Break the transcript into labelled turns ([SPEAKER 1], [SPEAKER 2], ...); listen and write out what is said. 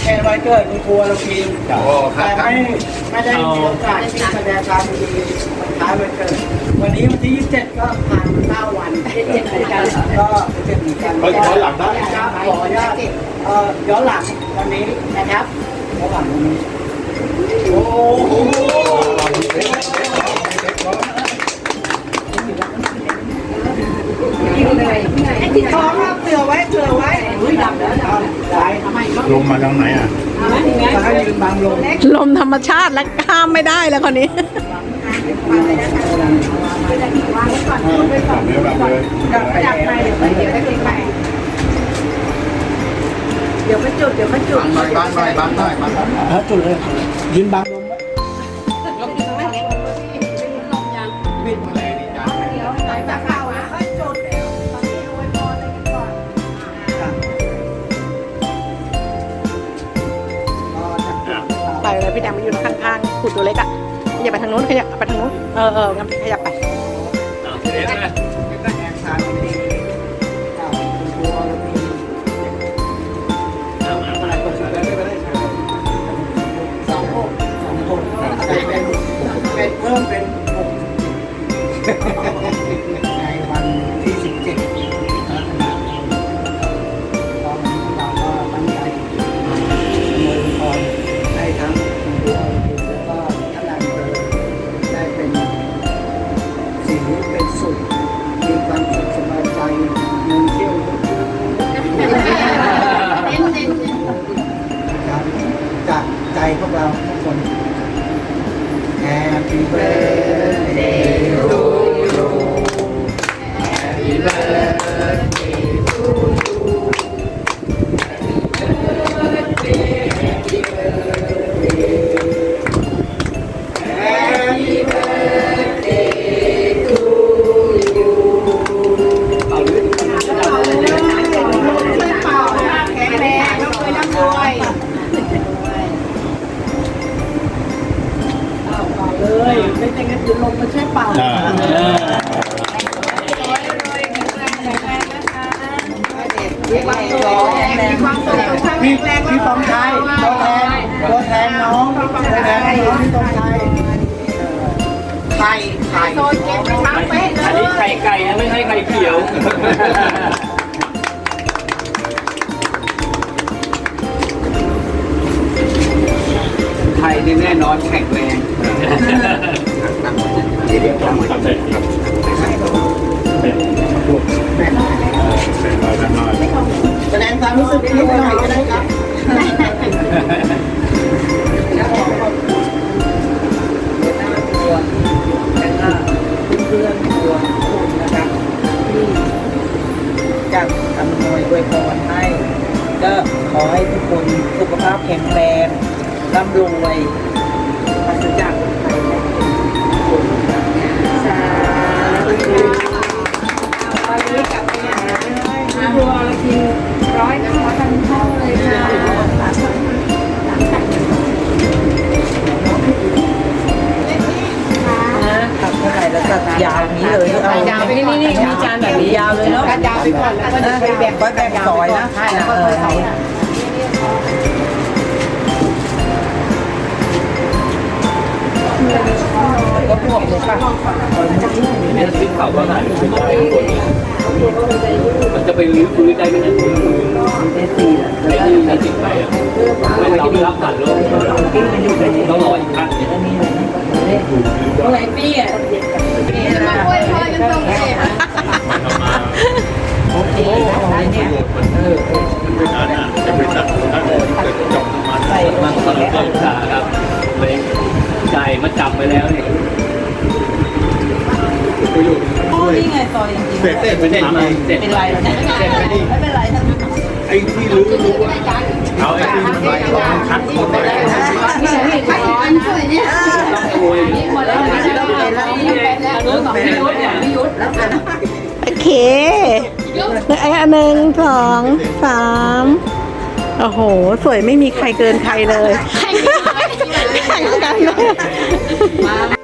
[SPEAKER 1] แค่วันเกิดคุณครูเราพี
[SPEAKER 2] โอ้ครั
[SPEAKER 1] แต่
[SPEAKER 2] บครับ
[SPEAKER 1] ไม่ไม่ได้มีโอกาสที่แสดงความยินดีวันคล้ายวันเกิดวันนี้วันที่ 27 ก็ผ่านมา9วันก็เป็นเจ็ดเหมือนกันก็เป็นเจ็ดเหมือนกัน
[SPEAKER 2] เฮ้ยย้อนหลังได้
[SPEAKER 1] ครับขออนุญาตเอ่อย้อนหลังวันนี้นะครับย้อนหลังวันนี้โอ้โหไอ้ที่ท้องอะเผื่อไว้เผื่อไว้อุ้ยดำแล้วดำได้ทำไมก็
[SPEAKER 2] ลงมาทางไหนอะ
[SPEAKER 1] จะให้ยืนบังลง
[SPEAKER 3] ลมธรรมชาติแล้วห้ามไม่ได้แล้วคนนี้
[SPEAKER 2] แบบเนี้ยแบบเลย
[SPEAKER 1] จับไปเดี๋ยวไปเดี๋ยวไปไปเดี๋ยวไปจุดเดี๋ยวไปจุด
[SPEAKER 2] บังหน่อยบังหน่อยบังหน่อยบังหน่อย
[SPEAKER 1] ฮะจุดเลยยืนบัง ไป
[SPEAKER 2] เลย
[SPEAKER 1] พี่
[SPEAKER 3] แดงไปอยู่ข้างๆขุดตัวเล็กอะขยับไปทางนู้นขยับไปทางนู้นเออเอองั้นขยับไป
[SPEAKER 1] ก็แอบทานดีเจ้าคุณครูเ we pray. พี่พี่ตองชัยตัวแทนตัวแทนน้องตัวแทนน้องพี่ตองชัยไข่ไข่โซนเก็บไปทั้งเป๊ะเล
[SPEAKER 4] อันนี้
[SPEAKER 1] ย
[SPEAKER 4] ไข่ไก่นะไม่ใช่ไข่เขียว
[SPEAKER 1] ไข่นี่แน่นอนแข็งแรง
[SPEAKER 2] ควา
[SPEAKER 1] มรู้สึกนิดหน่อยก็ได้ครับเพื่อนๆตัวคุณนะครับที่จะอำนวยอวยพรให้ ก็ขอให้ทุกคนสุขภาพแข็งแรงร่ำรวยปราศจากภัยสาธุ นี้เลยเอายาวนี่นี่นี่มีจานแบบนี้ยาวเลยเนาะยาวไปก่อนแล้วก็จะไปแบ่งไปแบ่งซอยนะใช่แล้วก็ซอยก็พวกเลยป่ะ
[SPEAKER 4] เนี่ยขึ้นเขาก็หายไปได้ข้างบนเนี่ยมันจะไปรื้อฟื้นได้ไหมเนี่ย
[SPEAKER 1] ได้สี่แหละ
[SPEAKER 4] ไอ้ที่มันติดไปอะไม่เราไม่รับผ่านโลกต้องรออีกครั้งเนี่ย
[SPEAKER 1] อะไรปี้อะ
[SPEAKER 5] มาอวยพรกันตรงเลยค่ะ
[SPEAKER 1] โอเคเนี่ย
[SPEAKER 2] มันเป็นอันน่ะจะไปตัดถ้าเกิดจบมา
[SPEAKER 1] ใส่
[SPEAKER 4] มันตอนเราศึกษาครับเลยใจายมาจับไปแล้วเนี่ย
[SPEAKER 2] ไปอยู่
[SPEAKER 1] อ๋อนี่ไงซอยจริง
[SPEAKER 2] เสร็จเสร็จไป
[SPEAKER 4] เสร็จ
[SPEAKER 2] ทำ
[SPEAKER 4] มา
[SPEAKER 2] เอง
[SPEAKER 4] เสร็จ
[SPEAKER 1] ๆเป็นไรแล้วเนี่ย
[SPEAKER 4] เสร็จไปดิ
[SPEAKER 1] ไม่เป็นไรทั้งนั้น
[SPEAKER 2] ไอ้ที่รู้รู้ว่าเอาไอ้ที่มันไปลองคัดคนไป
[SPEAKER 5] ไปอันช่วยเนี่ย
[SPEAKER 4] ต้องโวย
[SPEAKER 5] เป็นแล้ว
[SPEAKER 4] รู้สองไม่รู้เลย
[SPEAKER 3] โอเคไอ้อันหนึ่งสองสามโอ้โห สวยไม่มีใครเกินใครเลย ใครกันเลย